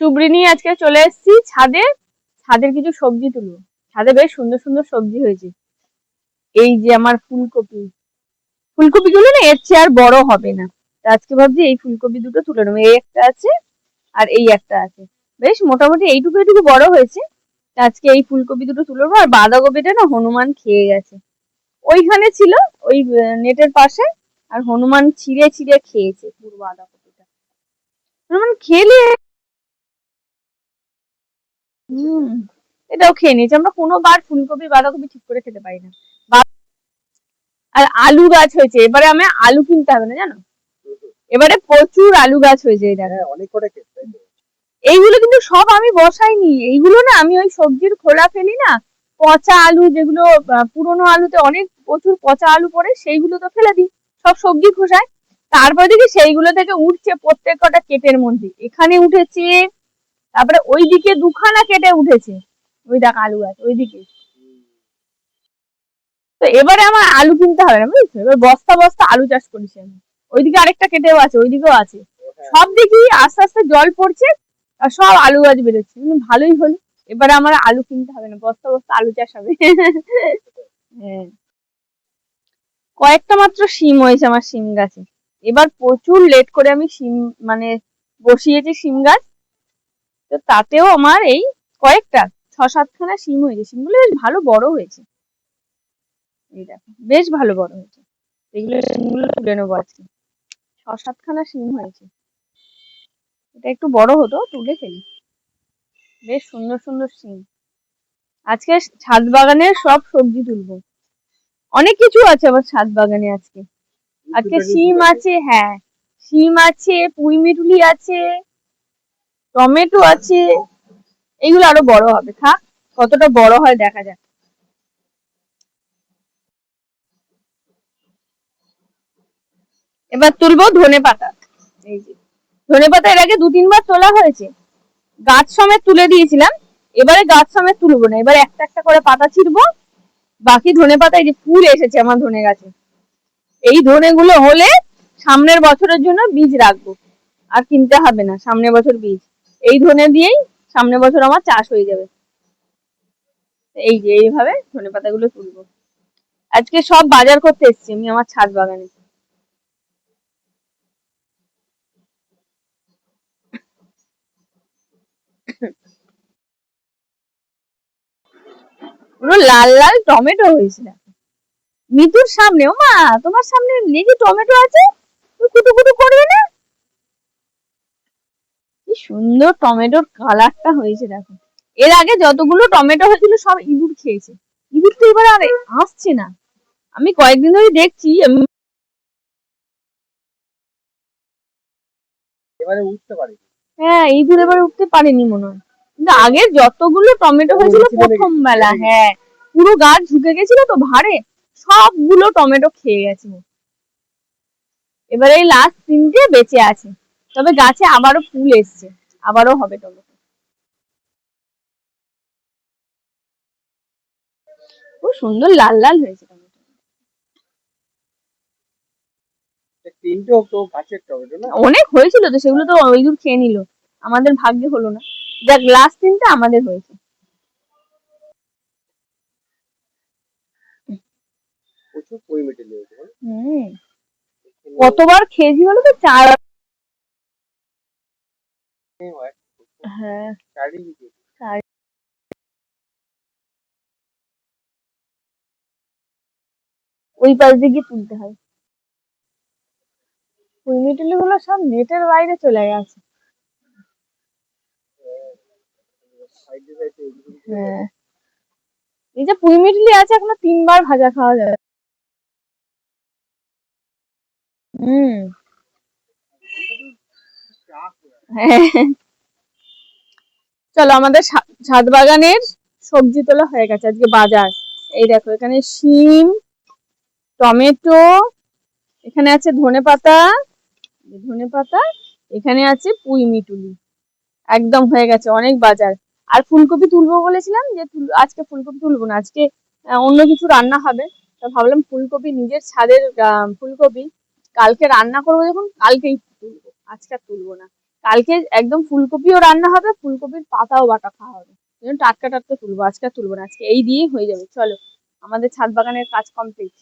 চুবড়ি আজকে চলে এসেছি ছাদে। ছাদের কিছু সবজি তুলবো। ছাদে বেশ সুন্দর সুন্দর সবজি হয়েছে। এই যে আমার ফুলকপি। ফুলকপি গুলো না এর চেয়ে আর বড় হবে না। আজকে ভাবছি এই ফুলকপি দুটো তুলে নেব। এই একটা আছে আর এই একটা আছে। বেশ মোটামুটি এইটুকু এইটুকু বড় হয়েছে। আজকে এই ফুলকপি দুটো তুলে নেব আর বাঁধাকপিটা না হনুমান খেয়ে গেছে। ওইখানে ছিল, ওই নেটের পাশে আর হনুমান ছিঁড়ে ছিঁড়ে খেয়েছে পুরো বাঁধাকপিটা। হনুমান খেলে হুম এটাও খেয়ে নিয়েছি। আমরা কোনো বার ফুলকপি বাঁধাকপি ঠিক করে খেতে পারি না। আর আলু গাছ হয়েছে এবারে আমি আলু কিনতে হবে না জানো? এবারে প্রচুর আলু গাছ হয়েছে এই দেখো। অনেক তো? এইগুলো কিন্তু সব আমি বসাইনি। এইগুলো না আমি ওই সবজির খোলা ফেলি না পচা আলু যেগুলো পুরোনো আলুতে অনেক প্রচুর পচা আলু পড়ে সেইগুলো তো ফেলে দিই। সব সবজি খোসায়। তারপর দেখি সেইগুলো থেকে উঠছে প্রত্যেক কটা কেটের মধ্যে। এখানে উঠেছে তারপরে ওইদিকে দুখানা কেটে উঠেছে। ওই দেখ আলু গাছ ওইদিকে। তো এবারে আমার আলু কিনতে হবে না বুঝছ? এবার বস্তা বস্তা আলু চাষ করেছি আমি। ওইদিকে আরেকটা কেটেও আছে ওইদিকেও আছে। হ্যাঁ। সব দেখি আস্তে আস্তে জল পড়ছে আর সব আলু গাছ বেরোচ্ছে। মানে ভালোই হলো। এবারে আমার আলু কিনতে হবে না বস্তা বস্তা আলু চাষ হবে। হ্যাঁ। কয়েকটা মাত্র শিম হয়েছে আমার শিম গাছে। এবার প্রচুর লেট করে আমি শিম মানে বসিয়েছি শিম গাছ। তো তাতেও আমার এই কয়েকটা ছ সাতখানা শিম হয়েছে। শিমগুলো বেশ ভালো বড় হয়েছে। এই দেখো বেশ ভালো বড় হয়েছে। এগুলো শিমগুলো তুলে নেব আজকে। ছ সাতখানা শিম হয়েছে। এটা একটু বড় হতো তুলে ফেলি। বেশ সুন্দর সুন্দর শিম আজকে ছাদ বাগানের সব সবজি তুলবো। অনেক কিছু আছে আবার ছাদ বাগানে আজকে। আজকে শিম আছে হ্যাঁ। শিম আছে পুঁই মিটুলি আছে। টমেটো আছে, এগুলো আরও বড় হবে, থাক, কতটা বড় হয় দেখা যাক। এবার তুলবো ধনে পাতা, এই যে। ধনে পাতা এর আগে দু তিনবার তোলা হয়েছে। গাছ সমেত তুলে দিয়েছিলাম, এবারে গাছ সমেত তুলবো না, এবার একটা একটা করে পাতা ছিড়বো, বাকি ধনে পাতা এই যে ফুল এসেছে আমার ধনে গাছে। এই ধনে গুলো হলে সামনের বছরের জন্য বীজ রাখব, আর কিনতে হবে না, সামনের বছর বীজ। এই ধনে দিয়েই সামনে বছর আমার চাষ হয়ে যাবে। এই যে, এইভাবে ধনে পাতাগুলো তুলবো। আজকে সব বাজার করতে এসেছি আমি আমার ছাদ বাগানে। পুরো লাল লাল টমেটো হয়েছে দেখো। মিতুর সামনে ও মা, তোমার সামনে লেগে টমেটো আছে তুই কুটু কুটু করবে না? কি সুন্দর টমেটোর কালারটা হয়েছে দেখো। এর আগে যতগুলো টমেটো হয়েছিল সব ইঁদুর খেয়েছে। ইঁদুর তো এবার আর আসছে না। আমি কয়েকদিন ধরে দেখছি এবারে উঠতে পারি হ্যাঁ ইঁদুর এবার উঠতে পারেনি মনে হয়। কিন্তু আগের যতগুলো টমেটো হয়েছিল প্রথম বেলা হ্যাঁ। পুরো গাছ ঝুঁকে গেছিল তো ভারে সবগুলো টমেটো খেয়ে গেছে। এবার এই লাস্ট তিনটে বেঁচে আছে। তবে গাছে আবারও ফুল এসছে। আবারও হবে টমেটো খুব সুন্দর লাল লাল হয়েছে টমেটো। তিনটে তো গাছের টমেটো না? অনেক হয়েছিল তো সেগুলো তো ইঁদুর খেয়ে নিল। আমাদের ভাগ্যে হলো না। যাক লাস্ট তিনটে আমাদের হয়েছে। প্রচুর লেগেছে হুম। কতবার খেয়েছি বলো তো? চার চারিদিকে ওই পাশ দিয়ে গিয়ে তুলতে হয়। কুইমিটুলি গুলো সব নেটের বাইরে চলে গেছে। হ্যাঁ। এই যে পুঁই মিটলি আছে এখনও তিনবার ভাজা খাওয়া যাবে। হুম। হ্যাঁ। চলো, আমাদের ছাদ বাগানের সবজি তোলা হয়ে গেছে। আজকে বাজার। এই দেখো, এখানে শিম, টমেটো, এখানে আছে ধনে পাতা ধনে পাতা, এখানে আছে পুঁই মিটুলি। একদম হয়ে গেছে, অনেক বাজার। আর ফুলকপি তুলবো বলেছিলাম যে আজকে ফুলকপি তুলবো না, আজকে অন্য কিছু রান্না হবে। তা ভাবলাম ফুলকপি, নিজের ছাদের ফুলকপি, কালকে রান্না করব যখন, কালকেই তুলবো, আজকে আর তুলবো না। কালকে একদম ফুলকপিও রান্না হবে, ফুলকপির পাতাও বাটা খাওয়া হবে। টাটকা টাটকা তুলবো, আজকে তুলবো না, আজকে এই দিয়েই হয়ে যাবে। চলো, আমাদের ছাদ বাগানের কাজ কমপ্লিট